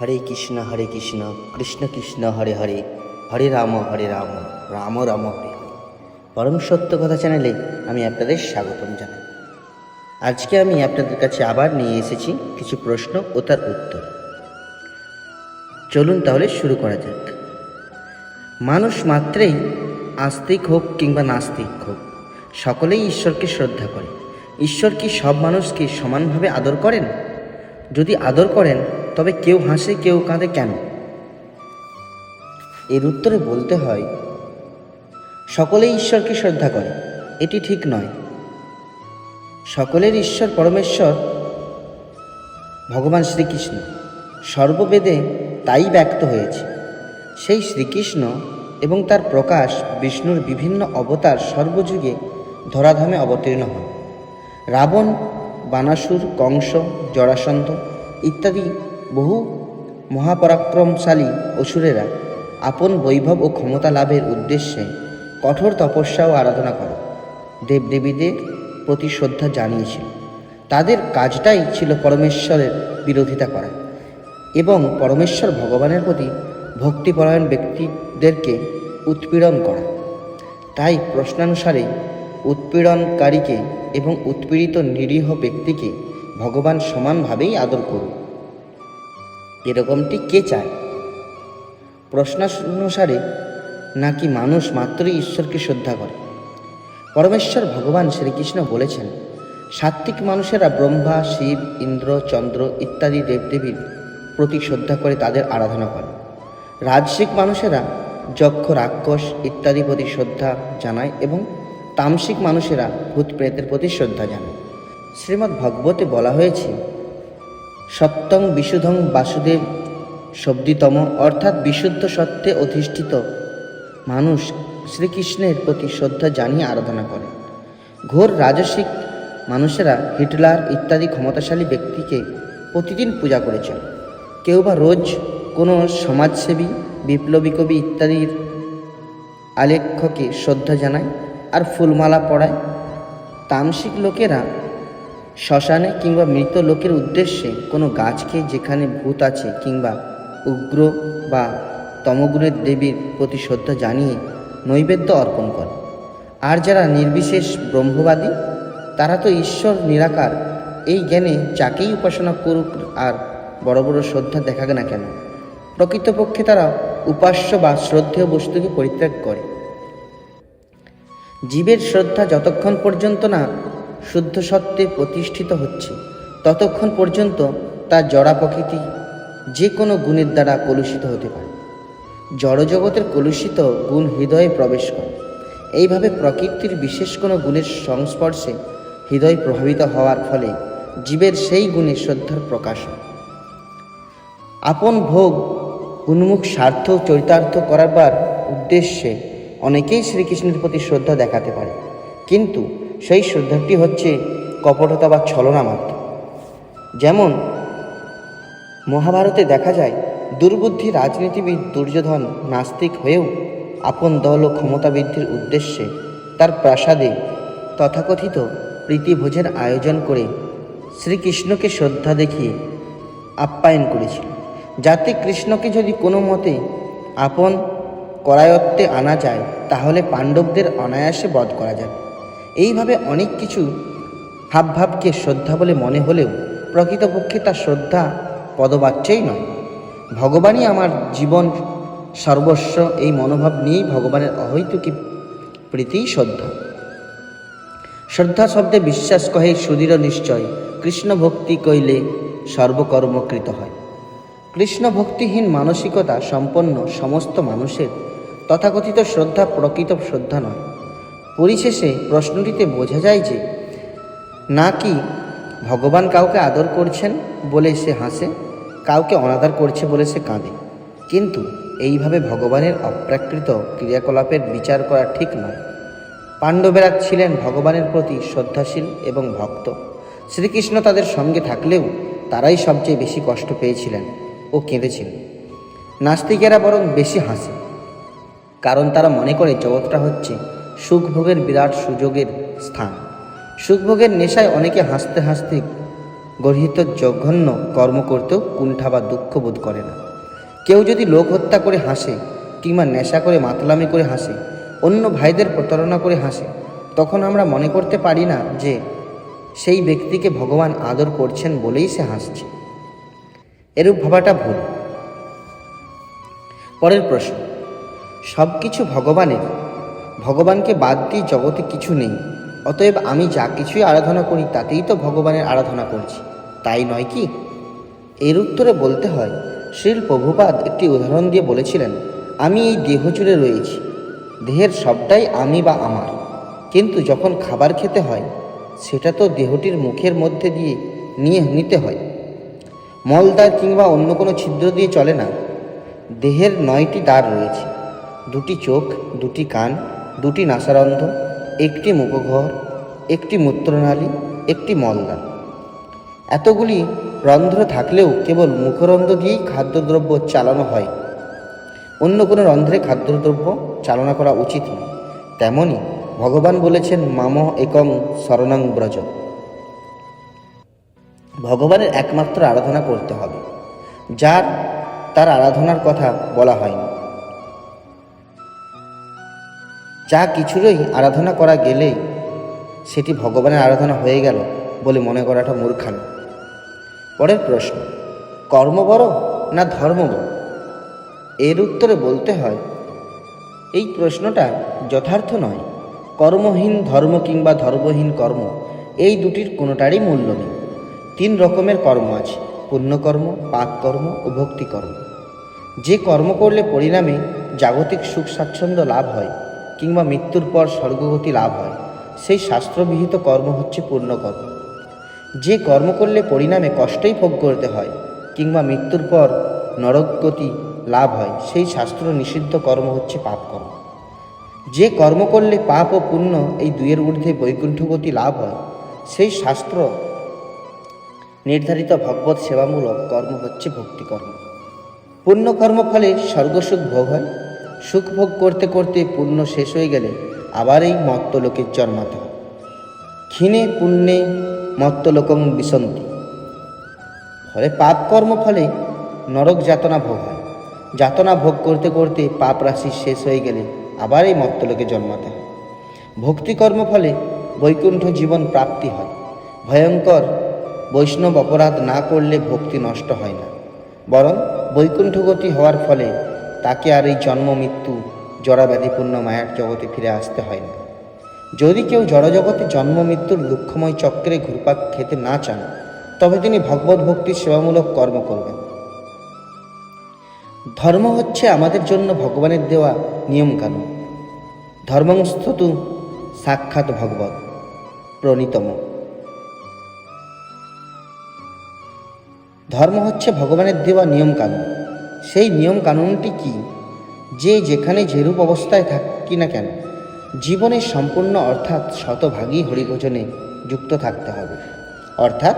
হরে কৃষ্ণ হরে কৃষ্ণ কৃষ্ণ কৃষ্ণ, হরে হরে হরে রাম হরে রাম রাম রাম, হরে হরে। পরম সত্য কথা চ্যানেলে আমি আপনাদের স্বাগতম জানাই। আজকে আমি আপনাদের কাছে আবার নিয়ে এসেছি কিছু প্রশ্ন ও তার উত্তর। চলুন তাহলে শুরু করা যাক। মানুষ মাত্রেই আস্তিক হোক কিংবা নাস্তিক হোক, সকলেই ঈশ্বরকে শ্রদ্ধা করে। ঈশ্বর কি সব মানুষকে সমানভাবে আদর করেন? যদি আদর করেন তবে কেউ হাসে, কেউ কাঁদে কেন? এর উত্তরে বলতে হয়, সকলেই ঈশ্বরকে শ্রদ্ধা করে, এটি ঠিক নয়। সকলের ঈশ্বর পরমেশ্বর, ভগবান শ্রীকৃষ্ণ। সর্ববেদে তাই ব্যক্ত হয়েছে। সেই শ্রীকৃষ্ণ এবং তার প্রকাশ বিষ্ণুর বিভিন্ন অবতার সর্বযুগে ধরাধামে অবতীর্ণ হন। রাবণ, বানাসুর, কংস, জরাসন্ধ ইত্যাদি বহু মহাপরাক্রমশালী অসুরেরা আপন বৈভব ও ক্ষমতা লাভের উদ্দেশ্যে কঠোর তপস্যা ও আরাধনা করে। দেবদেবীদের প্রতি শ্রদ্ধা জানিয়েছিল। তাদের কাজটাই ছিল পরমেশ্বরের বিরোধিতা করা এবং পরমেশ্বর ভগবানের প্রতি ভক্তিপরায়ণ ব্যক্তিদেরকে উৎপীড়ন করা। তাই প্রশ্নানুসারে উৎপীড়নকারীকে এবং উৎপীড়িত নিরীহ ব্যক্তিকে ভগবান সমানভাবেই আদর করুন। এরকমটি কে চায়? প্রশ্নানুসারে নাকি মানুষ মাত্রই ঈশ্বরকে শ্রদ্ধা করে? পরমেশ্বর ভগবান শ্রীকৃষ্ণ বলেছেন, সাত্ত্বিক মানুষেরা ব্রহ্মা, শিব, ইন্দ্র, চন্দ্র ইত্যাদি দেবদেবীর প্রতি শ্রদ্ধা করে তাদের আরাধনা করে। রাজসিক মানুষেরা যক্ষ, রাক্ষস ইত্যাদি প্রতি শ্রদ্ধা জানায় এবং তামসিক মানুষেরা ভূত প্রেতের প্রতি শ্রদ্ধা জানায়। শ্রীমদ্ ভগবতে বলা হয়েছে সপ্তম বিশুদ্ধং বাসুদেব শব্দিতম, অর্থাৎ বিশুদ্ধ সত্ত্বে অধিষ্ঠিত মানুষ শ্রীকৃষ্ণের প্রতি শ্রদ্ধা জানিয়ে আরাধনা করে ঘোর রাজসিক মানুষেরা হিটলার ইত্যাদি ক্ষমতাশালী ব্যক্তিকে প্রতিদিন পূজা করেছেন। কেউ বা রোজ কোনো সমাজসেবী, বিপ্লবী কবি ইত্যাদির আলেখ্যকে শ্রদ্ধা জানায় আর ফুলমালা পড়ায়। তামসিক লোকেরা শ্মশানে কিংবা মৃত লোকের উদ্দেশ্যে কোনো গাছকে যেখানে ভূত আছে কিংবা উগ্র বা তমগুণের দেবীর প্রতি শ্রদ্ধা জানিয়ে নৈবেদ্য অর্পণ করে। আর যারা নির্বিশেষ ব্রহ্মবাদী, তারা তো ঈশ্বর নিরাকার। এই জ্ঞানে যাকেই উপাসনা করুক আর বড় বড় শ্রদ্ধা দেখাক না কেন? প্রকৃতপক্ষে তারা উপাস্য বা শ্রদ্ধেয় বস্তুকে পরিত্যাগ করে। জীবের শ্রদ্ধা যতক্ষণ পর্যন্ত না শুদ্ধ সত্ত্বে প্রতিষ্ঠিত হচ্ছে। ততক্ষণ পর্যন্ত তার জড়া প্রকৃতি যে কোনো গুণের দ্বারা কলুষিত হতে পারে। জড়জগতের কলুষিত গুণ হৃদয়ে প্রবেশ করে। এইভাবে প্রকৃতির বিশেষ কোনো গুণের সংস্পর্শে হৃদয় প্রভাবিত হওয়ার ফলে জীবের সেই গুণে শ্রদ্ধার প্রকাশ হয়। আপন ভোগ, উন্মুখ স্বার্থ চরিতার্থ করাবার উদ্দেশ্যে অনেকেই শ্রীকৃষ্ণের প্রতি শ্রদ্ধা দেখাতে পারে। কিন্তু সেই শ্রদ্ধাটি হচ্ছে কপটতা বা ছলনা মাত্র। যেমন মহাভারতে দেখা যায়, দুর্বুদ্ধি রাজনীতিবিদ দুর্যোধন নাস্তিক হয়েও আপন দল ও ক্ষমতা বৃদ্ধির উদ্দেশ্যে তার প্রাসাদে তথাকথিত প্রীতিভোজের আয়োজন করে শ্রীকৃষ্ণকে শ্রদ্ধা দেখিয়ে আপ্যায়ন করেছিল। যাতে কৃষ্ণকে যদি কোনো মতে আপন করায়ত্তে আনা যায়, তাহলে পাণ্ডবদের অনায়াসে বধ করা যাবে। এইভাবে অনেক কিছু ভাবভাবকে শ্রদ্ধা বলে মনে হলেও প্রকৃতপক্ষে তা শ্রদ্ধা পদবাচ্যই নয়। ভগবানই আমার জীবন সর্বস্ব, এই মনোভাব নিয়েই ভগবানের অহৈতুকী প্রীতিই শ্রদ্ধা। শ্রদ্ধা শব্দে বিশ্বাস কহে সুদৃঢ় নিশ্চয়, কৃষ্ণ ভক্তি কইলে সর্বকর্মকৃত হয়। কৃষ্ণ ভক্তিহীন মানসিকতা সম্পন্ন সমস্ত মানুষের তথাকথিত শ্রদ্ধা প্রকৃত শ্রদ্ধা নয়। পরিশেষে প্রশ্নটিতে বোঝা যায় যে, না কি ভগবান কাউকে আদর করছেন বলে সে হাসে? কাউকে অনাদর করছে বলে সে কাঁদে। কিন্তু এইভাবে ভগবানের অপ্রাকৃত ক্রিয়াকলাপের বিচার করা ঠিক নয়। পাণ্ডবেরা ছিলেন ভগবানের প্রতি শ্রদ্ধাশীল এবং ভক্ত। শ্রীকৃষ্ণ তাদের সঙ্গে থাকলেও তারাই সবচেয়ে বেশি কষ্ট পেয়েছিলেন ও কেঁদেছিলেন। নাস্তিকেরা বরং বেশি হাসে। কারণ তারা মনে করে জগৎটা হচ্ছে সুখভোগের বিরাট সুযোগের স্থান। সুখভোগের নেশায় অনেকে হাসতে হাসতে গর্হিত জঘন্য কর্ম করতেও কুণ্ঠা বা দুঃখ বোধ করে না। কেউ যদি লোক হত্যা করে হাসে কিংবা নেশা করে, মাতলামি করে হাসে, অন্য ভাইদের প্রতারণা করে হাসে, তখন আমরা মনে করতে পারি না যে সেই ব্যক্তিকে ভগবান আদর করছেন বলেই সে হাসছে। এরূপ ভাবাটা ভুল। পরের প্রশ্ন সব কিছু ভগবানের ভগবানকে বাদ দিয়ে জগতে কিছু নেই। অতএব আমি যা কিছুই আরাধনা করি, তাতেই তো ভগবানের আরাধনা করছি। তাই নয় কি? এর উত্তরে বলতে হয়, শ্রীল প্রভুপাদ একটি উদাহরণ দিয়ে বলেছিলেন, আমি এই দেহ জুড়ে রয়েছি। দেহের সবটাই আমি বা আমার। কিন্তু যখন খাবার খেতে হয়, সেটা তো দেহটির মুখের মধ্যে দিয়ে নিয়ে নিতে হয়। মলদ্বার কিংবা অন্য কোনো ছিদ্র দিয়ে চলে না। দেহের নয়টি দ্বার রয়েছে। দুটি চোখ, দুটি কান দুটি নাসারন্ধ, একটি মুখঘর একটি মূত্রনালী, একটি মলদ্বার এতগুলি রন্ধ্র থাকলেও কেবল মুখরন্ধ্র দিয়েই খাদ্যদ্রব্য চালানো হয়। অন্য কোনো রন্ধ্রে খাদ্যদ্রব্য চালনা করা উচিত নয়। তেমনই ভগবান বলেছেন মাম একং শরণং ব্রজ। ভগবানের একমাত্র আরাধনা করতে হবে। যার, তার আরাধনার কথা বলা হয়নি। যা কিছুরই আরাধনা করা গেলেই সেটি ভগবানের আরাধনা হয়ে গেল বলে মনে করাটা মূর্খামি। পরের প্রশ্ন, কর্ম বড় না ধর্ম বড়? এর উত্তরে বলতে হয়, এই প্রশ্নটা যথার্থ নয়। কর্মহীন ধর্ম কিংবা ধর্মহীন কর্ম, এই দুটির কোনোটারই মূল্য নেই। তিন রকমের কর্ম আছে, পুণ্যকর্ম, পাপকর্ম ও ভক্তিকর্ম। যে কর্ম করলে পরিণামে জাগতিক সুখ স্বাচ্ছন্দ্য লাভ হয় কিংবা মৃত্যুর পর স্বর্গগতি লাভ হয়। সেই শাস্ত্রবিহিত কর্ম হচ্ছে পুণ্যকর্ম যে কর্ম করলে পরিণামে কষ্টই ভোগ করতে হয়, কিংবা মৃত্যুর পর নরকগতি লাভ হয়, সেই শাস্ত্র নিষিদ্ধ কর্ম হচ্ছে পাপ কর্ম যে কর্ম করলে পাপ ও পুণ্য এই দুয়ের ঊর্ধ্বে বৈকুণ্ঠগতি লাভ হয়, সেই শাস্ত্র নির্ধারিত ভগবত সেবামূলক কর্ম হচ্ছে ভক্তিকর্ম। পুণ্যকর্ম ফলে স্বর্গসুখ ভোগ হয় সুখ ভোগ করতে করতে পুণ্য শেষ হয়ে গেলে আবার এই মত্তলোকের জন্মাতে ক্ষীণে পুণ্যে মত্তলোকং বিসন্তি ফলে পাপ কর্ম ফলে নরক যাতনা ভোগ হয়। যাতনা ভোগ করতে করতে পাপ রাশি শেষ হয়ে গেলে আবার এই মত্তলোকে জন্মাতে হয়। ভক্তিকর্ম ফলে বৈকুণ্ঠ জীবন প্রাপ্তি হয়। ভয়ঙ্কর বৈষ্ণব অপরাধ না করলে ভক্তি নষ্ট হয় না। বরং বৈকুণ্ঠগতি হওয়ার ফলে তাকে আর এই জন্ম মৃত্যু জড়াব্যাধিপূর্ণ মায়ার জগতে ফিরে আসতে হয় না। যদি কেউ জড়জগতে জন্ম মৃত্যুর দুঃখময় চক্রে ঘুরপাক খেতে না চান, তবে তিনি ভগবত ভক্তির সেবামূলক কর্ম করবেন। ধর্ম হচ্ছে আমাদের জন্য ভগবানের দেওয়া নিয়মকানুন। ধর্মংস্থতু সাক্ষাৎ ভগবত, প্রণীতম। ধর্ম হচ্ছে ভগবানের দেওয়া নিয়মকানুন। সেই নিয়ম কানুনটি কি? যে যেখানে যেরূপ অবস্থায় থাকি না কেন জীবনের সম্পূর্ণ অর্থাৎ শতভাগী হরিভোজনে যুক্ত থাকতে হবে। অর্থাৎ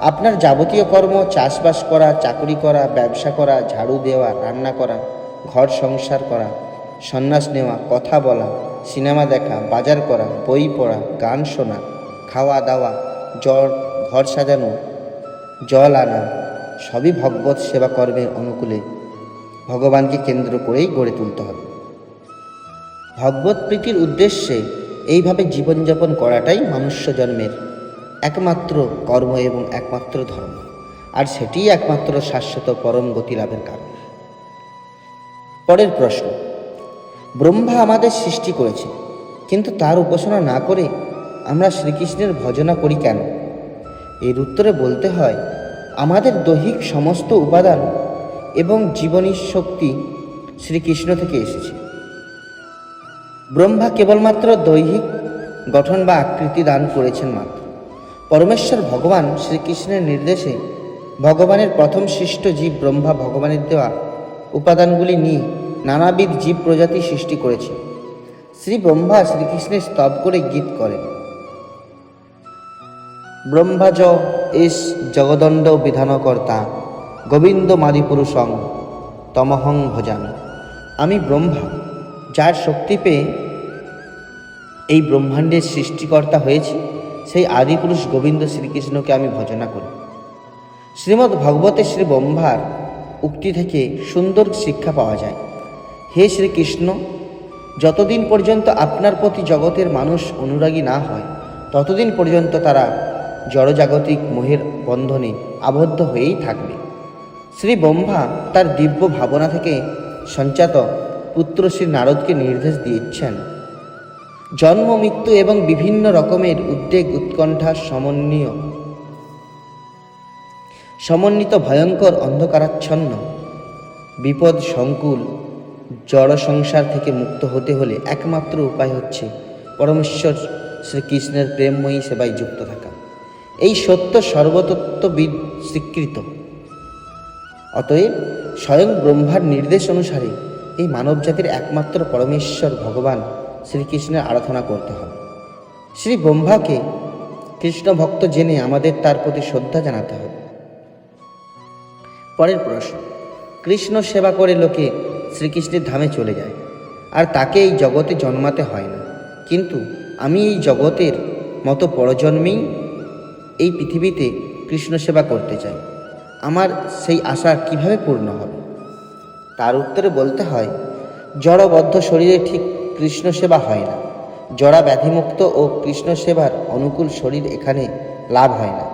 আপনার যাবতীয় কর্ম, চাষবাস করা, চাকরি করা, ব্যবসা করা, ঝাড়ু দেওয়া, রান্না করা, ঘর সংসার করা, সন্ন্যাস নেওয়া, কথা বলা, সিনেমা দেখা, বাজার করা, বই পড়া, গান শোনা, খাওয়া দাওয়া, জ্বর, ঘর সাজানো, জল আনা, সবই ভগবত সেবা কর্মের অনুকূলে ভগবানকে কেন্দ্র করেই গড়ে তুলতে হবে। ভগবত প্রীতির উদ্দেশ্যে এইভাবে জীবনযাপন করাটাই মনুষ্য জন্মের একমাত্র কর্ম এবং একমাত্র ধর্ম। আর সেটিই একমাত্র শাশ্বত পরম গতি লাভের কারণ। পরের প্রশ্ন, ব্রহ্মা আমাদের সৃষ্টি করেছে কিন্তু তার উপাসনা না করে আমরা শ্রীকৃষ্ণের ভজনা করি কেন? এর উত্তরে বলতে হয়, আমাদের দৈহিক সমস্ত উপাদান এবং জীবনী শক্তি শ্রীকৃষ্ণ থেকে এসেছে। ব্রহ্মা কেবলমাত্র দৈহিক গঠন বা আকৃতি দান করেছেন মাত্র। পরমেশ্বর ভগবান শ্রীকৃষ্ণের নির্দেশে ভগবানের প্রথম সৃষ্ট জীব ব্রহ্মা ভগবানের দেওয়া উপাদানগুলি নিয়ে নানাবিধ জীব প্রজাতি সৃষ্টি করেছে। শ্রী ব্রহ্মা শ্রীকৃষ্ণের স্তব করে গীত করেন। ব্রহ্মাজ এস জগদণ্ড বিধানকর্তা। গোবিন্দ মাদিপুরুষং তমহং ভজামি। আমি ব্রহ্মা, যার শক্তি পেয়ে এই ব্রহ্মাণ্ডের সৃষ্টিকর্তা হয়েছে, সেই আদিপুরুষ গোবিন্দ শ্রীকৃষ্ণকে আমি ভজনা করি। শ্রীমদ্ ভগবতে শ্রী ব্রহ্মার উক্তি থেকে সুন্দর শিক্ষা পাওয়া যায়। হে শ্রীকৃষ্ণ, যতদিন পর্যন্ত আপনার প্রতি জগতের মানুষ অনুরাগী না হয়, ততদিন পর্যন্ত তারা জড়জাগতিক মোহের বন্ধনে আবদ্ধ হয়েই থাকবে। শ্রী ব্রহ্মা তার দিব্য ভাবনা থেকে সঞ্চাত পুত্র শ্রী নারদকে নির্দেশ দিয়েছেন। জন্ম, মৃত্যু এবং বিভিন্ন রকমের উদ্বেগ, উৎকণ্ঠা সমন্বয়। সমন্বিত ভয়ঙ্কর অন্ধকারাচ্ছন্ন। বিপদ, সংকুল, জড় সংসার থেকে মুক্ত হতে হলে একমাত্র উপায় হচ্ছে পরমেশ্বর শ্রীকৃষ্ণের প্রেমময়ী সেবায় যুক্ত থাকা। এই সত্য সর্বতত্ত্ববিদ স্বীকৃত। অতএব স্বয়ং ব্রহ্মার নির্দেশ অনুসারে এই মানবজাতির একমাত্র পরমেশ্বর ভগবান শ্রীকৃষ্ণের আরাধনা করতে হবে। শ্রী ব্রহ্মাকে কৃষ্ণ ভক্ত জেনে আমাদের তার প্রতি শ্রদ্ধা জানাতে হবে। পরের প্রশ্ন, কৃষ্ণ সেবা করে লোকে শ্রীকৃষ্ণের ধামে চলে যায়, আর তাকে এই জগতে জন্মাতে হয় না। কিন্তু আমি এই জগতের মতো পরজন্মেই এই পৃথিবীতে কৃষ্ণ সেবা করতে চাই। সেই আশা কীভাবে পূর্ণ হবে? তার উত্তরে বলতে হয়, জড়বদ্ধ শরীরে ঠিক কৃষ্ণ সেবা হয় না। জড়া ব্যাধিমুক্ত ও কৃষ্ণ সেবার অনুকূল শরীর এখানে লাভ হয় না।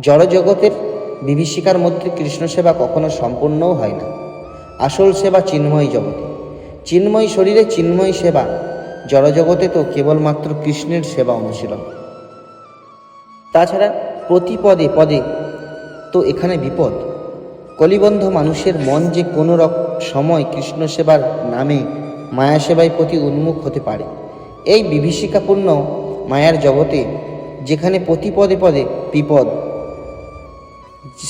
জড়জগতের বিভীষিকার মধ্যে কৃষ্ণ সেবা কখনো সম্পূর্ণও হয় না। আসল সেবা চিন্ময় জগতে। চিন্ময় শরীরে চিন্ময় সেবা। জড়জগতে তো কেবলমাত্র কৃষ্ণের সেবা অনুশীলন। তাছাড়া প্রতি পদে পদে তো এখানে বিপদ। কলিবন্ধ মানুষের মন যে কোনো সময় কৃষ্ণ সেবার নামে মায়া সেবায় প্রতি উন্মুখ হতে পারে। এই বিভীষিকাপূর্ণ মায়ার জগতে যেখানে প্রতি পদে পদে বিপদ,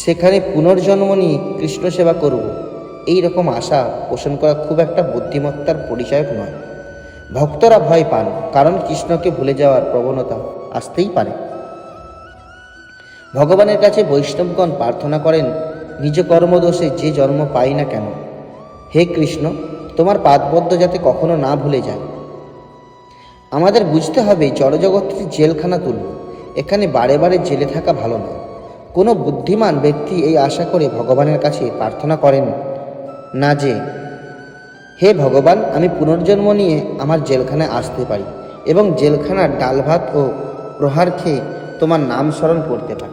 সেখানে পুনর্জন্ম নিয়ে কৃষ্ণ সেবা করব, এই রকম আশা পোষণ করা খুব একটা বুদ্ধিমত্তার পরিচায়ক নয়। ভক্তরা ভয় পান, কারণ কৃষ্ণকে ভুলে যাওয়ার প্রবণতা আসতেই পারে। ভগবানের কাছে বৈষ্ণবগণ প্রার্থনা করেন, নিজ কর্মদোষে যে জন্ম পাই না কেন। হে কৃষ্ণ, তোমার পাদবদ্ধ যাতে কখনো না ভুলে যায়। আমাদের বুঝতে হবে জড়জগৎটি জেলখানা তুলব এখানে বারে বারে জেলে থাকা ভালো নয়। কোনো বুদ্ধিমান ব্যক্তি এই আশা করে ভগবানের কাছে প্রার্থনা করেন না যে, হে ভগবান, আমি পুনর্জন্ম নিয়ে আমার জেলখানায় আসতে পারি এবং জেলখানার ডাল ভাত ও প্রহার খেয়ে তোমার নাম স্মরণ করতে পারি।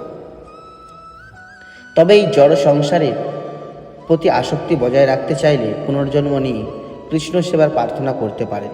তবে এই জড় সংসারের প্রতি আসক্তি বজায় রাখতে চাইলে পুনর্জন্ম নিয়ে কৃষ্ণ সেবার প্রার্থনা করতে পারেন।